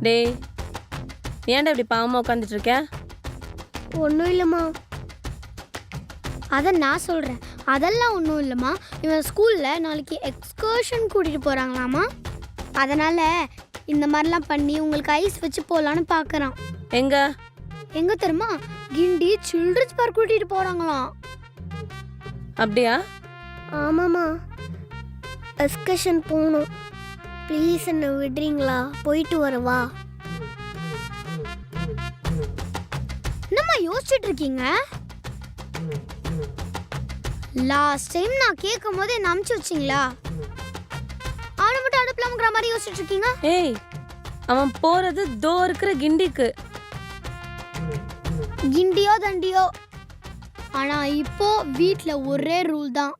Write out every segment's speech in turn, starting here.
டேய் ஏன்டா இப்படி பாவமா உட்காந்துட்டு இருக்க ஒன்றும் இல்லைம்மா. அதை நான் சொல்கிறேன் அதெல்லாம் ஒன்றும் இல்லைம்மா. இவன் ஸ்கூலில் நாளைக்கு எக்ஸ்கர்ஷன் கூட்டிகிட்டு போகிறாங்களாம்மா அதனால் இந்த மாதிரிலாம் பண்ணி உங்களுக்கு ஐஸ் வச்சு போகலான்னு பார்க்குறான் எங்க? எங்கே தெரியுமா? கிண்டி சில்ட்ரன்ஸ் பார்க் கூட்டிகிட்டு போகிறாங்களாம் அப்படியா? ஆமாம்மா. எக்ஸ்கர்ஷன் போகணும். ப்ளீஸ் என்ன விடுறீங்களா? போயிட்டு வரவா என்னம்மா யோசிச்சுட்டு இருக்கீங்க லாஸ்ட் டைம் நான் கேட்கும் போது என்ன அமுச்சு வச்சிங்களா? அவனை மட்டும் அனுப்பலாம்ங்கிற மாதிரி யோசிச்சுட்டு இருக்கீங்க ஏய் அவன் போறது தோ இருக்கிற கிண்டிக்கு. கிண்டியோ தண்டியோ. ஆனா இப்போ வீட்ல ஒரே ரூல் தான்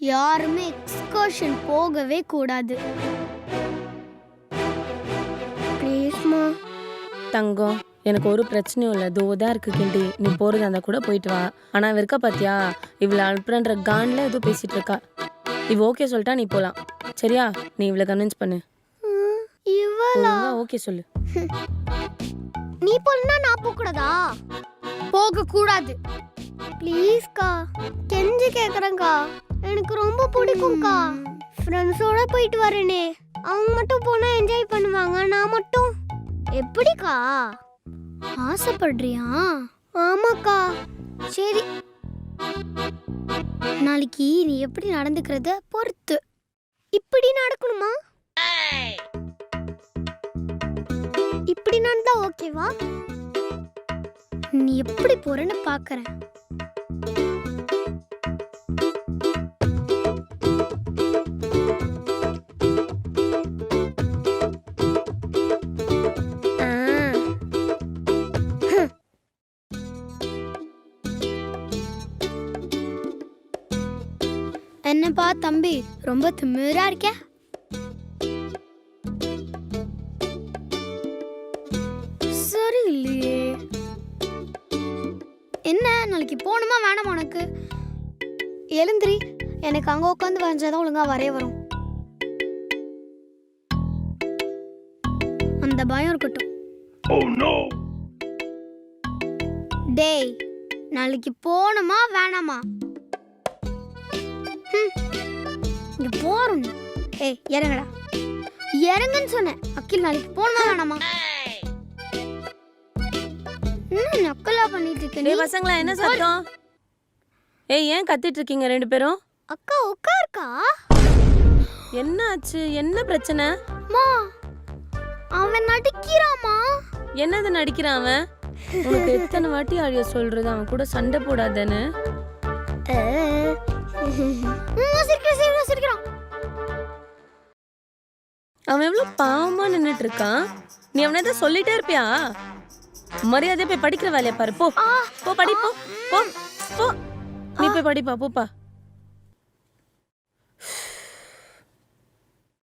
யாருமே எக்ஸ்கர்ஷன் போகவே கூடாது. ப்ளீஸ்மா தங்கம் எனக்கு ஒரு பிரச்சனையும் இல்லை. தோ தான் இருக்கு கிண்டி. நீ போறதா இருந்தா கூட போயிட்டு வா. ஆனா அவ இருக்கா பாத்தியா? இவளை அனுப்புறன்ற கான்ல ஏதோ பேசிட்டு இருக்கா. இவ ஓகே சொல்லிட்டா நீ போலாம். சரியா? நீ இவளை கன்வின்ஸ் பண்ணு. இவளா? ஓகே சொல்லு. நீ போலனா நான் போக கூடாதா? போக கூடாது. ப்ளீஸ்க்கா கெஞ்சி கேக்குறேங்க்கா எனக்கு ரொம்ப பிடிக்கும்க்கா. ஃப்ரெண்ட்ஸோட போயிட்டு வரேனே. அவங்க மட்டும் போனா என்ஜாய் பண்ணுவாங்க நான் மட்டும். எப்படிக்கா? ஆசைப்படுறியா? ஆமாக்கா. சரி. நாளைக்கு நீ எப்படி நடந்துக்கிறத பொறுத்து. இப்படி நடக்கணுமா? இப்படி நடந்தா ஓகேவா நீ எப்படி போறேன்னு பாக்குறேன். என்னப்பா தம்பி ரொம்ப திமிரா இருக்க? சரி இல்லையே என்ன நாளைக்கு போகணுமா வேணாமா உனக்கு? எழுந்திரி எனக்கு அங்கே உட்காந்து வரைஞ்சாதான் ஒழுங்கா வரைய வரும். அந்த பயம் இருக்கட்டும். டேய் நாளைக்கு போகணுமா வேணாமா? போறோம் ஏய் இறங்கடா. இறங்குன்னு சொன்னேன். அக்கில் நாளைக்கு போகணுமா வேணாமா? என்ன நக்கலா பண்ணிட்டு இருக்க நீ பசங்களா என்ன சத்தம்? ஏய் ஏன் கத்திட்டு இருக்கீங்க ரெண்டு பேரும்? அக்கா உட்காருக்கா? என்ன ஆச்சு என்ன பிரச்சனை? மா அவன் நடிக்கிறாமா? என்னது நடிக்கிறான் அவன்? உனக்கு எத்தனை வாட்டி அழிய சொல்றது? அவன் கூட சண்டை போடாதேன்னு. அவன் எவ்வளவு பாவமா நின்னுட்டு இருக்கான் நீ அவனை எதாவது சொல்லிட்டே இருப்பியா? மரியாதை போய் படிக்கிற வேலையை பாரு போ. போ படி போ. போ. போ. நீ போய் படிப்பா போப்பா.